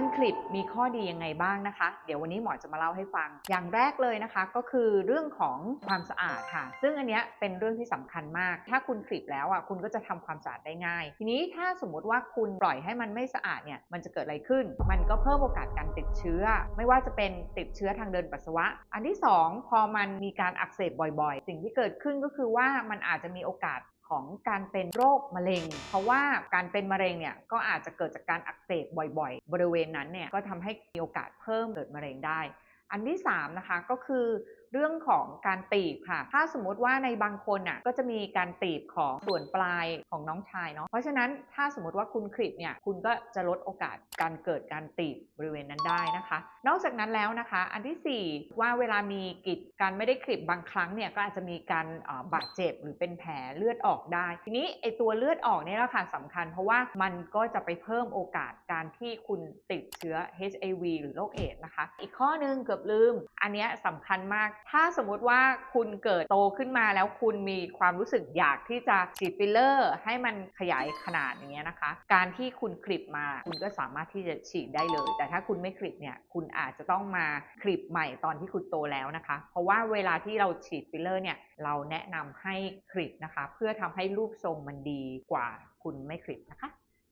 การคลิปมีข้อดียังไงบ้างนะคะ เดี๋ยววันนี้หมอจะมาเล่าให้ฟัง อย่างแรกเลยนะคะ ก็คือเรื่องของความสะอาดค่ะ ซึ่งอันเนี้ยเป็นเรื่องที่สำคัญมาก ถ้าคุณคลิปแล้วอะคุณก็จะทำความสะอาดได้ง่าย ทีนี้ถ้าสมมุติว่าคุณปล่อยให้มันไม่สะอาดเนี่ยมันจะเกิดอะไรขึ้น มันก็เพิ่มโอกาสการติดเชื้อ ไม่ว่าจะเป็นติดเชื้อทางเดินปัสสาวะ อันที่สองพอมันมีการอักเสบบ่อยๆ สิ่งที่เกิดขึ้นก็คือว่ามันอาจจะมีโอกาส ของการเป็นโรคมะเร็ง เพราะว่าการเป็นมะเร็งเนี่ยก็อาจจะเกิดจากการอักเสบบ่อยๆ บริเวณนั้นเนี่ยก็ทำให้มีโอกาสเพิ่มเกิดมะเร็งได้ อันที่3นะคะก็คือ เรื่องของการตีบค่ะ ถ้าสมมุติว่าในบางคนอะก็จะมีการตีบของส่วนปลายของน้องชายเนาะเพราะฉะนั้นถ้าสมมติว่าคุณคลิปเนี่ยคุณก็จะลดโอกาสการเกิดการตีบบริเวณนั้นได้นะคะ นอกจากนั้นแล้วนะคะ อันทีสี่ 4 ว่าเวลามีกิจการไม่ได้คลิปบางครั้งเนี่ยก็อาจจะมีการบาดเจ็บหรือเป็นแผลเลือดออกได้ ทีนี้ไอตัวเลือดออกเนี่ยแหละค่ะสำคัญ เพราะว่ามันก็จะไปเพิ่มโอกาสการที่คุณติดเชื้อ HIV หรือโรคเอดนะคะ อีกข้อหนึงเกือบลืม อันเนี้ยสำคัญมากถ้าสมมุติว่าคุณเกิดโตขึ้นมาแล้วคุณมีความรู้สึกอยากที่จะฉีดฟิลเลอร์ ให้มันขยายขนาดอย่างเงี้ยนะคะ การที่คุณคลิปมา คุณก็สามารถที่จะฉีดได้เลย แต่ถ้าคุณไม่คลิปเนี่ยคุณอาจจะต้องมาคลิปใหม่ตอนที่คุณโตแล้วนะคะ เพราะว่าเวลาที่เราฉีดฟิลเลอร์เนี่ยเราแนะนำให้คลิปนะคะ เพื่อทำให้รูปทรงมันดีกว่าคุณไม่คลิปนะคะ